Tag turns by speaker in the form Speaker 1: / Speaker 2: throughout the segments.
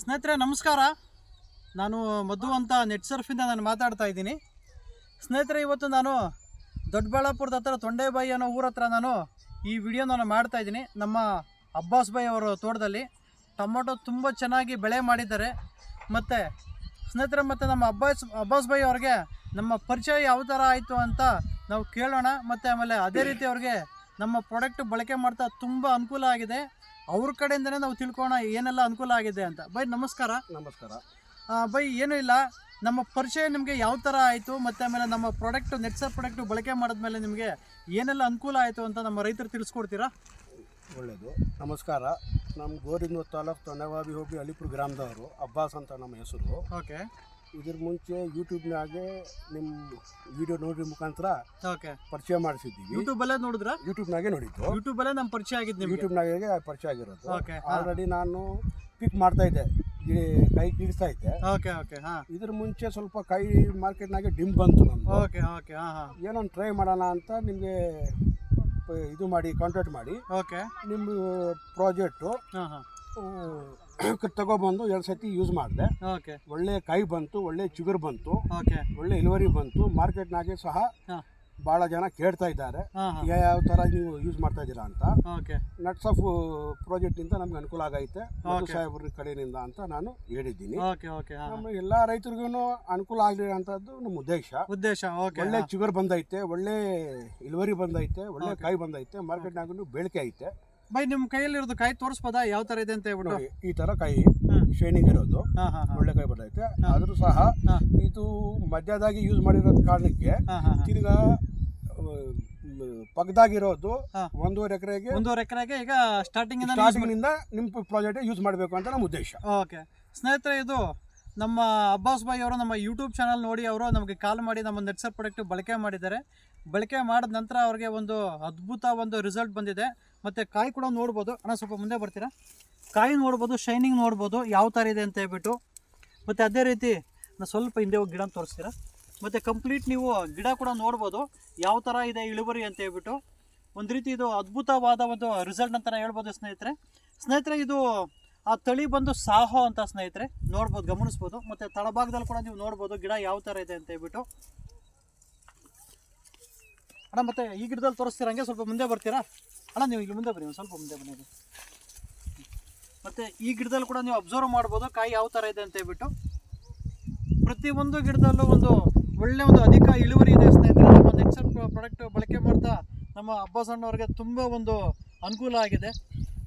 Speaker 1: ಸ್ನೇಹಿತರೆ, ನಮಸ್ಕಾರ. ನಾನು ಮಧು ಅಂತ ನೆಟ್ ಸರ್ಫಿಂದ ನಾನು ಮಾತಾಡ್ತಾ ಇದ್ದೀನಿ. ಸ್ನೇಹಿತರೆ, ಇವತ್ತು ನಾನು ದೊಡ್ಡಬಳ್ಳಾಪುರದ ಹತ್ರ ತೊಂಡೆಬಾಯಿ ಅನ್ನೋ ಊರ ಹತ್ರ ನಾನು ಈ ವಿಡಿಯೋ ನಾನು ಮಾಡ್ತಾ ಇದ್ದೀನಿ. ನಮ್ಮ ಅಬ್ಬಾಸ್ ಬಾಯಿ ಅವರ ತೋಟದಲ್ಲಿ ಟೊಮೊಟೊ ತುಂಬ ಚೆನ್ನಾಗಿ ಬೆಳೆ ಮಾಡಿದ್ದಾರೆ. ಮತ್ತು ಸ್ನೇಹಿತರೆ, ಮತ್ತು ನಮ್ಮ ಅಬ್ಬಾಸ್ ಅಬ್ಬಾಸ್ ಬಾಯಿ ಅವ್ರಿಗೆ ನಮ್ಮ ಪರಿಚಯ ಯಾವ ಥರ ಆಯಿತು ಅಂತ ನಾವು ಕೇಳೋಣ. ಮತ್ತು ಆಮೇಲೆ ಅದೇ ರೀತಿ ಅವ್ರಿಗೆ ನಮ್ಮ ಪ್ರಾಡಕ್ಟ್ ಬಳಕೆ ಮಾಡ್ತಾ ತುಂಬ ಅನುಕೂಲ ಆಗಿದೆ. ಅವ್ರ ಕಡೆಯಿಂದನೇ ನಾವು ತಿಳ್ಕೋಣ ಏನೆಲ್ಲ ಅನುಕೂಲ ಆಗಿದೆ ಅಂತ. ಬೈ ನಮಸ್ಕಾರ.
Speaker 2: ನಮಸ್ಕಾರ.
Speaker 1: ಬೈ ಏನೂ ಇಲ್ಲ. ನಮ್ಮ ಪರಿಚಯ ನಿಮಗೆ ಯಾವ ಥರ ಆಯಿತು ಮತ್ತು ಆಮೇಲೆ ನಮ್ಮ ಪ್ರಾಡಕ್ಟ್ ನೆಟ್ಸರ್ ಪ್ರಾಡಕ್ಟ್ ಬಳಕೆ ಮಾಡಿದ್ಮೇಲೆ ನಿಮಗೆ ಏನೆಲ್ಲ ಅನುಕೂಲ ಆಯಿತು ಅಂತ ನಮ್ಮ ರೈತರು ತಿಳಿಸ್ಕೊಡ್ತೀರಾ?
Speaker 2: ಒಳ್ಳೆಯದು ನಮಸ್ಕಾರ. ನಮ್ಮ ಗೋರಿಂದ ತಾಲೂಕು ತೊಂಡವಾಬಿ ಹೋಗಿ ಅಲಿಪುರ ಗ್ರಾಮದವರು ಅಬ್ಬಾಸ್ ಅಂತ ನಮ್ಮ ಹೆಸರು.
Speaker 1: ಓಕೆ.
Speaker 2: ಇದ್ರ ಮುಂಚೆ ಯೂಟ್ಯೂಬ್ನಾಗೆ ನಿಮ್ಮ ವಿಡಿಯೋ ನೋಡಿದ ಮುಖಾಂತರ
Speaker 1: ಓಕೆ.
Speaker 2: ಪರಿಚಯ ಮಾಡಿಸಿದ್ದೀವಿ.
Speaker 1: ಯೂಟ್ಯೂಬಲ್ಲೇ ನೋಡಿದ್ರ?
Speaker 2: ಯೂಟ್ಯೂಬ್ನಾಗೆ ನೋಡಿದ್ದು.
Speaker 1: ಯೂಟ್ಯೂಬಲ್ಲೇ ನಮ್ಮ ಪರಿಚಯ ಆಗಿದ್ದು ನಿಮಗೆ?
Speaker 2: ಯೂಟ್ಯೂಬ್ನಾಗೆ ಪರಿಚಯ ಆಗಿರೋದು.
Speaker 1: ಓಕೆ
Speaker 2: ಆಲ್ರೆಡಿ ನಾನು ಪಿಕ್ ಮಾಡ್ತಾ ಇದ್ದೆ. ಕೈ ಕಿಡಿಸ್ತಾ ಇದ್ದೆ.
Speaker 1: ಓಕೆ ಓಕೆ ಹಾಂ.
Speaker 2: ಇದ್ರ ಮುಂಚೆ ಸ್ವಲ್ಪ ಕೈ ಮಾರ್ಕೆಟ್ನಾಗೆ ಡಿಮ್ ಬಂತು ಏನೊಂದು
Speaker 1: ಓಕೆ ಓಕೆ ಹಾಂ ಹಾಂ.
Speaker 2: ಏನೋ ಟ್ರೈ ಮಾಡೋಣ ಅಂತ ನಿಮಗೆ ಇದು ಮಾಡಿ ಕಾಂಟ್ಯಾಕ್ಟ್ ಮಾಡಿ.
Speaker 1: ಓಕೆ.
Speaker 2: ನಿಮ್ಮ ಪ್ರಾಜೆಕ್ಟು
Speaker 1: ಹಾಂ ಹಾಂ.
Speaker 2: ತಗೊಬಂದು ಎರಡು ಸತಿ ಯೂಸ್ ಮಾಡಿದೆ.
Speaker 1: ಓಕೆ
Speaker 2: ಒಳ್ಳೆ ಕಾಯಿ ಬಂತು ಒಳ್ಳೆ ಚಿಗುರು ಬಂತು
Speaker 1: ಓಕೆ
Speaker 2: ಒಳ್ಳೆ ಇಳುವರಿ ಬಂತು. ಮಾರ್ಕೆಟ್ನಾಗೆ ಸಹ ಬಹಳ ಜನ ಕೇಳ್ತಾ ಇದ್ದಾರೆ. ಯಾವ ತರ ನೀವು ಯೂಸ್ ಮಾಡ್ತಾ ಇದ್ದೀರಾ ಅಂತ.
Speaker 1: ಓಕೆ
Speaker 2: ನಟ್ಸ್ ಆಫ್ ಪ್ರಾಜೆಕ್ಟ್ ಇಂದ ನಮ್ಗೆ ಅನುಕೂಲ ಆಗೈತೆ. ಸಾಹೇಬ್ರ ಕಡೆಯಿಂದ ಅಂತ ನಾನು ಹೇಳಿದ್ದೀನಿ. ನಮ್ಮ ಎಲ್ಲ ರೈತರಿಗೂ ಅನುಕೂಲ ಆಗಲಿ ಅಂತದ್ದು ನಮ್ಮ ಉದ್ದೇಶ.
Speaker 1: ಉದ್ದೇಶ
Speaker 2: ಒಳ್ಳೆ ಚಿಗುರು ಬಂದೈತೆ ಒಳ್ಳೆ ಇಳುವರಿ ಬಂದೈತೆ ಒಳ್ಳೆ. ಕಾಯಿ ಬಂದೈತೆ ಮಾರ್ಕೆಟ್ನಾಗೂ ಬೇಡಿಕೆ ಐತೆ.
Speaker 1: ಬೈ ನಿಮ್ಮ ಕೈಯಲ್ಲಿರೋದು ಕಾಯಿ ತೋರಿಸ್ಬೋದಾ? ಯಾವ ಥರ ಇದೆ ಅಂತ ಹೇಳ್ಬಿಟ್ಟು.
Speaker 2: ನೋಡಿ ಈ ಥರ ಕಾಯಿ
Speaker 1: ಹ್ಮ್.
Speaker 2: ಶೈನಿಂಗ್ ಇರೋದು.
Speaker 1: ಹಾಂ ಹಾಂ ಹಾಂ.
Speaker 2: ಒಳ್ಳೆ ಕಾಯಿ ಬರ್ತೈತೆ. ಆದರೂ ಸಹ
Speaker 1: ಹಾಂ.
Speaker 2: ಇದು ಮಧ್ಯದಾಗಿ ಯೂಸ್ ಮಾಡಿರೋದ್ ಕಾರಣಕ್ಕೆ
Speaker 1: ಹಾಂ ಹಾಂ
Speaker 2: ತಿರ್ಗಾ ಪಕ್ಕದಾಗಿರೋದು
Speaker 1: ಹಾ.
Speaker 2: ಒಂದೂವರೆ ಎಕರೆಗೆ
Speaker 1: ಒಂದೂವರೆ ಎಕರೆಗೆ ಈಗ ಸ್ಟಾರ್ಟಿಂಗ್ ಇಂದ
Speaker 2: ಸ್ಟಾರ್ಟಿಂಗ್ ನಿಮ್ಮ ಪ್ರಾಜೆಕ್ಟ್ ಯೂಸ್ ಮಾಡಬೇಕು ಅಂತ ನಮ್ಮ ಉದ್ದೇಶ.
Speaker 1: ಓಕೆ. ಸ್ನೇಹಿತರೆ ಇದು ನಮ್ಮ ಅಬ್ಬಾಸ್ ಬಾಯಿ ಅವರು ನಮ್ಮ ಯೂಟ್ಯೂಬ್ ಚಾನಲ್ ನೋಡಿ ಅವರು ನಮಗೆ ಕಾಲ್ ಮಾಡಿ ನಮ್ಮ ನೆಟ್ಸರ್ ಪ್ರಾಡಕ್ಟ್ ಬಳಕೆ ಮಾಡಿದ್ದಾರೆ. ಬಳಕೆ ಮಾಡಿದ ನಂತರ ಅವ್ರಿಗೆ ಒಂದು ಅದ್ಭುತ ಒಂದು ರಿಸಲ್ಟ್ ಬಂದಿದೆ. ಮತ್ತು ಕಾಯಿ ಕೂಡ ನೋಡ್ಬೋದು. ಅಣ್ಣ, ಸ್ವಲ್ಪ ಮುಂದೆ ಬರ್ತೀರಾ? ಕಾಯಿ ನೋಡ್ಬೋದು ಶೈನಿಂಗ್ ನೋಡ್ಬೋದು, ಯಾವ ಥರ ಇದೆ ಅಂತ ಹೇಳ್ಬಿಟ್ಟು. ಮತ್ತು ಅದೇ ರೀತಿ ನಾನು ಸ್ವಲ್ಪ ಹಿಂದೆ ಹೋಗಿ ಗಿಡ ತೋರಿಸ್ತೀರಾ? ಮತ್ತು ಕಂಪ್ಲೀಟ್ ನೀವು ಗಿಡ ಕೂಡ ನೋಡ್ಬೋದು. ಯಾವ ಥರ ಇದೆ ಇಳುವರಿ ಅಂತ ಹೇಳ್ಬಿಟ್ಟು. ಒಂದು ರೀತಿ ಇದು ಅದ್ಭುತವಾದ ಒಂದು ರಿಸಲ್ಟ್ ಅಂತ ಹೇಳ್ಬೋದು ಸ್ನೇಹಿತರೆ. ಸ್ನೇಹಿತರೆ, ಇದು ಆ ತಳಿ ಬಂದು ಸಾಹೋ ಅಂತ ಸ್ನೇಹಿತರೆ, ನೋಡ್ಬೋದು, ಗಮನಿಸ್ಬೋದು. ಮತ್ತು ತಳಭಾಗದಲ್ಲಿ ಕೂಡ ನೀವು ನೋಡ್ಬೋದು, ಗಿಡ ಯಾವ ಥರ ಇದೆ ಅಂತ ಹೇಳ್ಬಿಟ್ಟು. ಅಣ್ಣ, ಮತ್ತೆ ಈ ಗಿಡದಲ್ಲಿ ತೋರಿಸ್ತೀರ? ಹಂಗೆ ಸ್ವಲ್ಪ ಮುಂದೆ ಬರ್ತೀರಾ? ಅಣ್ಣ, ನೀವು ಇಲ್ಲಿ ಮುಂದೆ ಬನ್ನಿ, ಒಂದು ಸ್ವಲ್ಪ ಮುಂದೆ ಬನ್ನಿ. ಮತ್ತು ಈ ಗಿಡದಲ್ಲಿ ಕೂಡ ನೀವು ಅಬ್ಸರ್ವ್ ಮಾಡ್ಬೋದು, ಕಾಯಿ ಯಾವ ಥರ ಇದೆ ಅಂತ ಹೇಳ್ಬಿಟ್ಟು. ಪ್ರತಿಯೊಂದು ಗಿಡದಲ್ಲೂ ಒಂದು ಒಳ್ಳೆ ಒಂದು ಅಧಿಕ ಇಳುವರಿ ಇದೆ ಸ್ನೇಹಿತರೆ. ನಮ್ಮ ನೆಕ್ಸರ್ ಪ್ರಾಡಕ್ಟ್ ಬಳಕೆ ಮಾಡ್ತಾ ನಮ್ಮ ಅಬ್ಬಾಸ್ ಅಣ್ಣವ್ರಿಗೆ ತುಂಬ ಒಂದು ಅನುಕೂಲ ಆಗಿದೆ.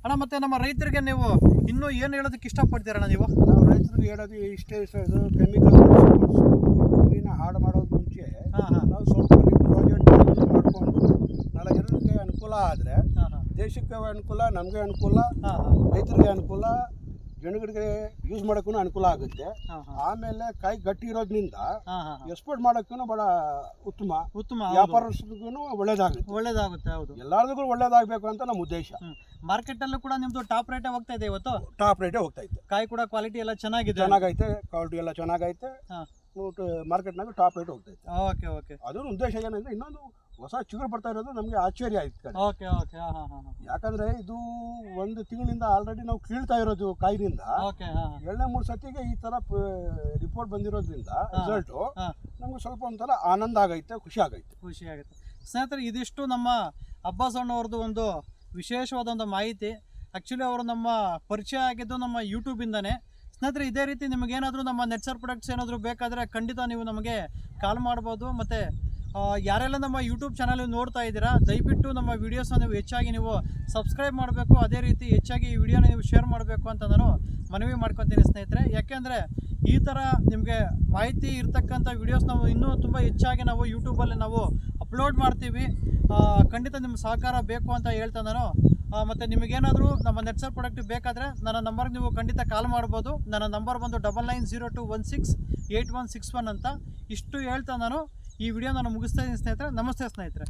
Speaker 1: ಅಣ್ಣ ಮತ್ತೆ ನಮ್ಮ ರೈತರಿಗೆ ನೀವು ಇನ್ನೂ ಏನು ಹೇಳೋದಕ್ಕೆ ಇಷ್ಟಪಡ್ತೀರಣ್ಣ ನೀವು?
Speaker 2: ನಾವು ರೈತರಿಗೆ ಹೇಳೋದು ಇಷ್ಟೇ ಇಷ್ಟ ಇದು ಕೆಮಿಕಲ್ ಭೂಮಿನ ಹಾಳು ಮಾಡೋದು ಮುಂಚೆ ನಾವು ಸ್ವಲ್ಪ ನಿಮ್ಮ ಪ್ರಾಜೆಕ್ಟ್ ಯೂಸ್ ಮಾಡಿಕೊಂಡು ನಾಲ್ಕು ಜನರಿಗೆ ಅನುಕೂಲ ಆದರೆ ದೇಶಕ್ಕೆ ಅನುಕೂಲ ನಮಗೆ ಅನುಕೂಲ ರೈತರಿಗೆ ಅನುಕೂಲ ಜನಗಳಿಗೆ ಯೂಸ್ ಮಾಡೋಕ್ಕೂ ಅನುಕೂಲ ಆಗುತ್ತೆ. ಆಮೇಲೆ ಕೈ ಗಟ್ಟಿ ಇರೋದ್ರಿಂದ ಎಕ್ಸ್ಪೋರ್ಟ್ ಮಾಡೋಕ್ಕೂ ಬಹಳ ಉತ್ತಮ.
Speaker 1: ಉತ್ತಮ ವ್ಯಾಪಾರ
Speaker 2: ವ್ಯಾಪಾರಸ್ಥರಿಗೂ ಒಳ್ಳೇದಾಗುತ್ತೆ.
Speaker 1: ಒಳ್ಳೇದಾಗುತ್ತೆ ಹೌದು.
Speaker 2: ಎಲ್ಲರಿಗೂ ಒಳ್ಳೇದಾಗಬೇಕು ಅಂತ ನಮ್ಮ ಉದ್ದೇಶ.
Speaker 1: ಮಾರ್ಕೆಟ್ ಅಲ್ಲೂ ಕೂಡ ನಿಮ್ಮದು ಟಾಪ್ ರೇಟೇ ಹೋಗ್ತಾ ಇದೆ ಇವತ್ತು?
Speaker 2: ಟಾಪ್ ರೇಟೇ ಹೋಗ್ತಾ ಇದೆ.
Speaker 1: ಕಾಯಿ ಕೂಡ ಕ್ವಾಲಿಟಿ ಎಲ್ಲ ಚೆನ್ನಾಗಿದೆ.
Speaker 2: ಚೆನ್ನಾಗೈತೆ ಕ್ವಾಲಿಟಿ ಎಲ್ಲ ಚೆನ್ನಾಗೈತೆ. ಮಾರ್ಕೆಟ್ನಾಗ ಟಾಪ್ ರೇಟ್ ಹೋಗ್ತಾ ಇತ್ತು
Speaker 1: ಓಕೆ ಓಕೆ.
Speaker 2: ಅದರ ಉದ್ದೇಶ ಏನಂದ್ರೆ ಇನ್ನೊಂದು ಹೊಸ ಚಿಗುರು ಬರ್ತಾ ಇರೋದು ನಮಗೆ ಆಶ್ಚರ್ಯ ಆಯ್ತು ಕಣೆ.
Speaker 1: ಓಕೆ ಓಕೆ ಹಾಂ ಹಾಂ ಹಾಂ
Speaker 2: ಯಾಕಂದ್ರೆ ಇದು ಒಂದು ತಿಂಗಳಿಂದ ಆಲ್ರೆಡಿ ನಾವು ಕೀಳ್ತಾ ಇರೋದು ಕಾಯಿನಿಂದ.
Speaker 1: ಓಕೆ ಹಾಂ
Speaker 2: ಎರಡನೇ ಮೂರು ಸತಿಗೆ ಈ ತರ ರಿಪೋರ್ಟ್ ಬಂದಿರೋದ್ರಿಂದ ರಿಸಲ್ಟ್
Speaker 1: ಹಾಂ.
Speaker 2: ನಮ್ಗೆ ಸ್ವಲ್ಪ ಒಂಥರ ಆನಂದ ಆಗೈತೆ ಖುಷಿ ಆಗೈತೆ.
Speaker 1: ಖುಷಿ ಆಗುತ್ತೆ. ಸ್ನೇಹಿತರೆ ಇದಿಷ್ಟು ನಮ್ಮ ಅಬ್ಬಾಸ್ ಅಣ್ಣವ್ರದ್ದು ಒಂದು ವಿಶೇಷವಾದ ಒಂದು ಮಾಹಿತಿ. ಆ್ಯಕ್ಚುಲಿ ಅವರು ನಮ್ಮ ಪರಿಚಯ ಆಗಿದ್ದು ನಮ್ಮ ಯೂಟ್ಯೂಬಿಂದನೇ ಸ್ನೇಹಿತರೆ ಇದೇ ರೀತಿ ನಿಮಗೇನಾದರೂ ನಮ್ಮ ನೆಟ್ಸರ್ ಪ್ರಾಡಕ್ಟ್ಸ್ ಏನಾದರೂ ಬೇಕಾದರೆ ಖಂಡಿತ ನೀವು ನಮಗೆ ಕಾಲ್ ಮಾಡ್ಬೋದು. ಮತ್ತು ಯಾರೆಲ್ಲ ನಮ್ಮ ಯೂಟ್ಯೂಬ್ ಚಾನಲ್ ನೋಡ್ತಾ ಇದ್ದೀರಾ, ದಯವಿಟ್ಟು ನಮ್ಮ ವೀಡಿಯೋಸ್ನ ನೀವು ಹೆಚ್ಚಾಗಿ ನೀವು ಸಬ್ಸ್ಕ್ರೈಬ್ ಮಾಡಬೇಕು, ಅದೇ ರೀತಿ ಹೆಚ್ಚಾಗಿ ಈ ವಿಡಿಯೋನ ನೀವು ಶೇರ್ ಮಾಡಬೇಕು ಅಂತ ನಾನು ಮನವಿ ಮಾಡ್ಕೊತೀನಿ ಸ್ನೇಹಿತರೆ. ಯಾಕೆಂದರೆ ಈ ಥರ ನಿಮಗೆ ಮಾಹಿತಿ ಇರ್ತಕ್ಕಂಥ ವೀಡಿಯೋಸ್ ನಾವು ಇನ್ನೂ ತುಂಬ ಹೆಚ್ಚಾಗಿ ನಾವು ಯೂಟ್ಯೂಬಲ್ಲಿ ನಾವು ಅಪ್ಲೋಡ್ ಮಾಡ್ತೀವಿ. ಖಂಡಿತ ನಿಮ್ಮ ಸಹಕಾರ ಬೇಕು ಅಂತ ಹೇಳ್ತಾ ನಾನು. ಮತ್ತು ನಿಮಗೇನಾದರೂ ನಮ್ಮ ನೆಟ್ಸರ್ ಪ್ರಾಡಕ್ಟ್ ಬೇಕಾದರೆ ನನ್ನ ನಂಬರ್ಗೆ ನೀವು ಖಂಡಿತ ಕಾಲ್ ಮಾಡ್ಬೋದು. ನನ್ನ ನಂಬರ್ ಬಂದು double nine zero two one six eight one six one ಅಂತ. ಇಷ್ಟು ಹೇಳ್ತಾ ನಾನು. ಈ ವಿಡಿಯೋ ನಾನು ಮುಗಿಸ್ತಾ ಇದ್ದೀನಿ ಸ್ನೇಹಿತರೆ. ನಮಸ್ತೆ ಸ್ನೇಹಿತರೆ.